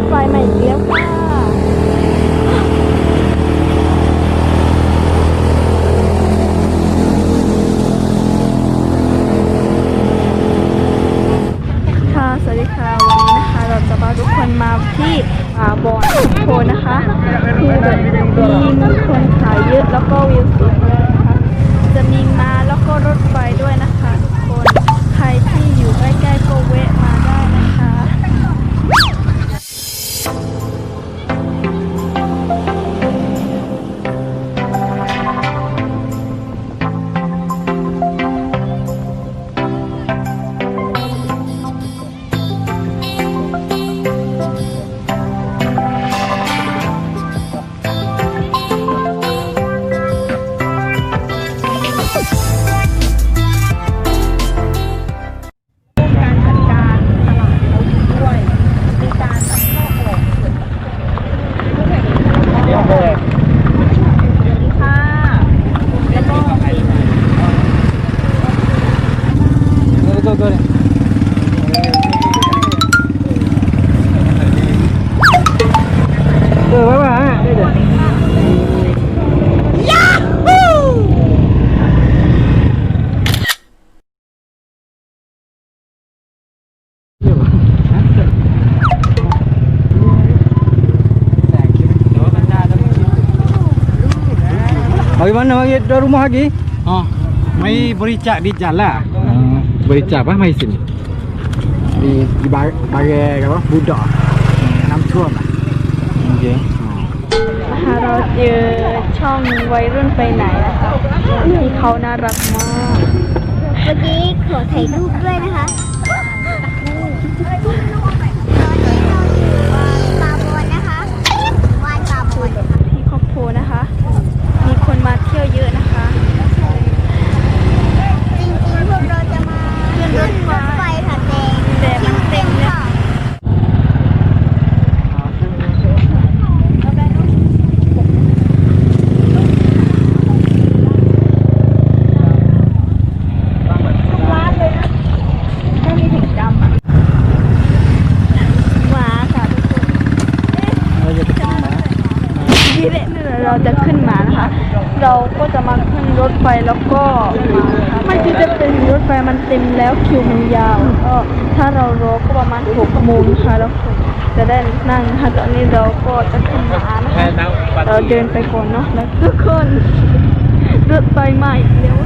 ถไฟมาอีกแล้วค่ะ Bagaimana bagi dua rumah lagi? Oh, mai bericak di jalan. Hmm. Bericak apa mai sini? Di, di bagi, bagi apa? Budak. Nam tuan lah. Okey. เราเจอช่องวัยรุ่นไปไหนนะคะที่เขาน่ารักมากเมื่อกี้ขอถ่ายรูปด้วยนะคะ ที่ยวเยอะนะคะจริงๆพวกเราจะมาขึ้นรถไฟค่ะแต่มันเต็มเลยดีเลย เราจะขึ้นมานะคะ เราก็จะมาขึ้นรถไฟแล้วก็ไม่ที่จะเป็นรถไฟมันเต็มแล้วคิวมันยาวก็ถ้าเรารอก็ประมาณหกโมงค่ะแล้วจะได้นั่งค่ะตอนนี้เราก็จะขึ้นมานะคะเราเดินไปก่อนเนาะแล้วทุกคนรถไฟมาอีกแล้ว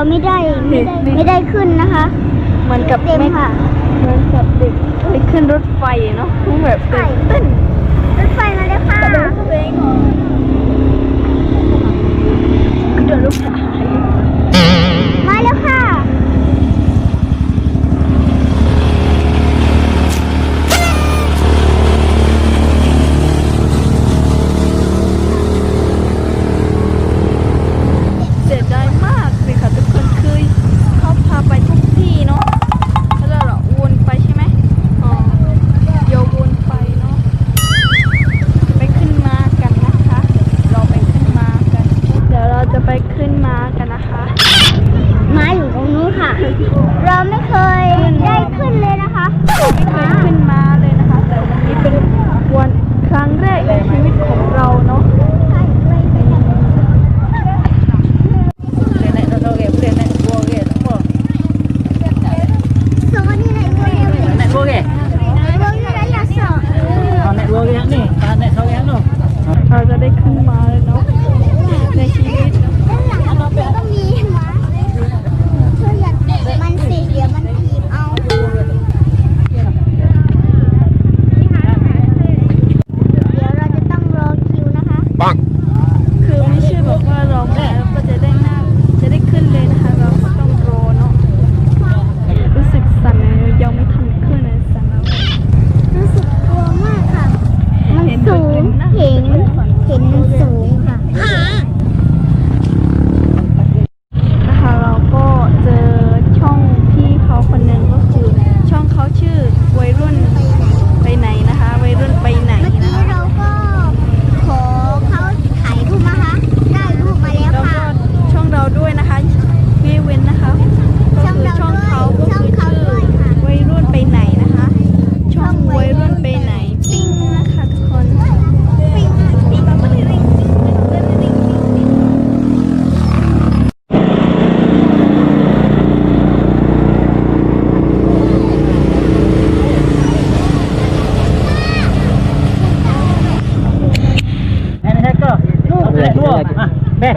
ราไม่ได้ไม่ได้ไม่ได้ขึ้นนะคะเหมือนกับเด็กเหมือนกับเด็กไปขึ้นรถไฟเนาะแบบตื่นนรถไฟมาแล้วค่ะเดี๋ยวลูกค่ะ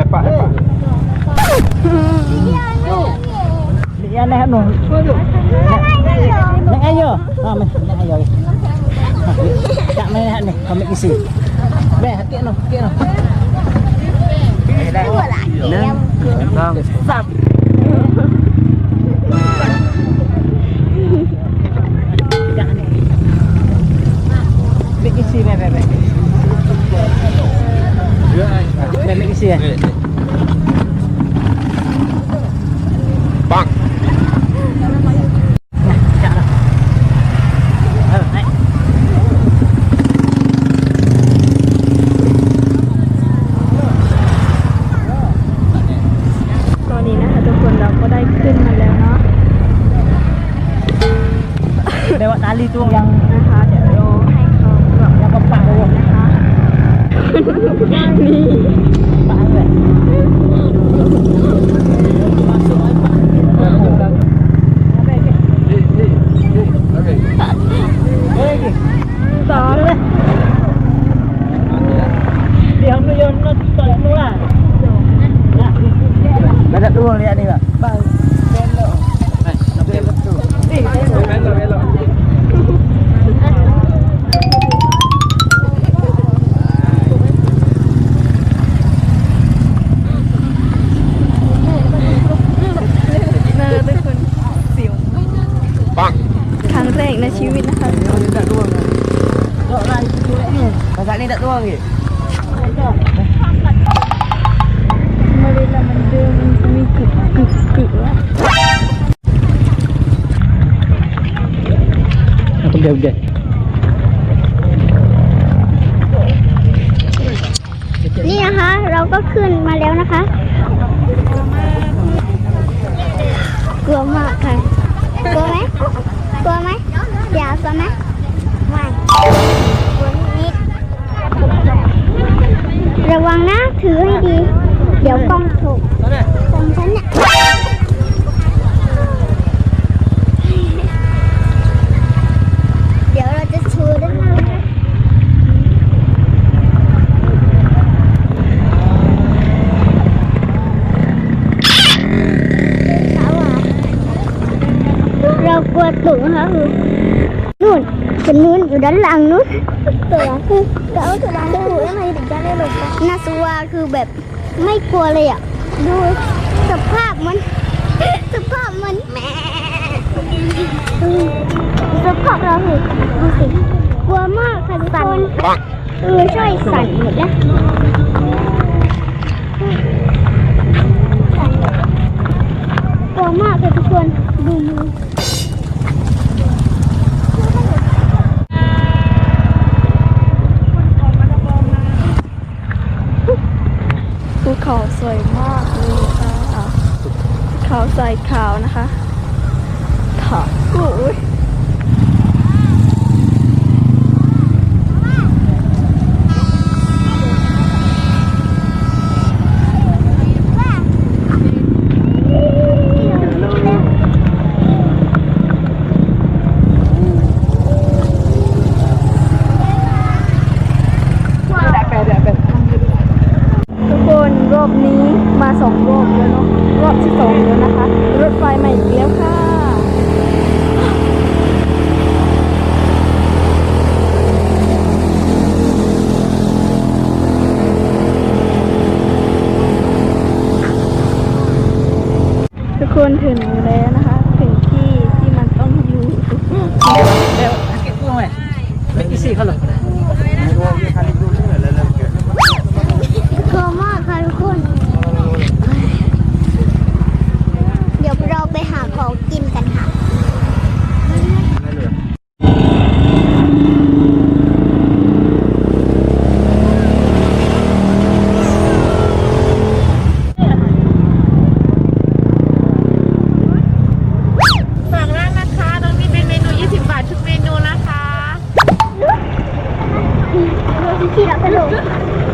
hepa, hepa. Iya nih anu. Nek ayo. Ah, nek ayo. Tak main hak ni, kami isi. Beh, tiak noh, tiak noh. Nang. Nang. Sam. อันนี้แบบ Aku dia dia. นี่นะคะ เราก็ขึ้นมาแล้วนะคะกลัวมากค่ะกลัวไหมกลัวไหมอยากกลัวไหมไม่กลัวนิดระวังนะถือให้ดี เดี๋ยวกล้องถูกกล้องฉันเนี่ยเดี๋ยวเราจะชูด้านหน้านะคะ เรากลัวตกนะคะคือนู่นเป็นนู้นอยู่ด้านหลังนู้นตัวคือเราตัวหลังดูแล้วมันถึงจะได้หลบนาสวาคือแบบไม่กลัวเลยอะ ดูสภาพมัน สภาพมันแหม่สภาพเราคือดูสิกลัวมากค่ะสั่น Bang. เออใช่สั่นหมดแล้วสั่นกลัวมากเลยทุกคนดูมือ เขาสวยมากเลยค่ะเขาใส่ขาวนะคะถอดอุ้ย ทุกคนรอบนี้มาสองรอบแล้วเนาะรอบที่สองแล้วนะคะ รถไฟใหม่อีกแล้วค่ะ วนถึงแล้วนะ Good.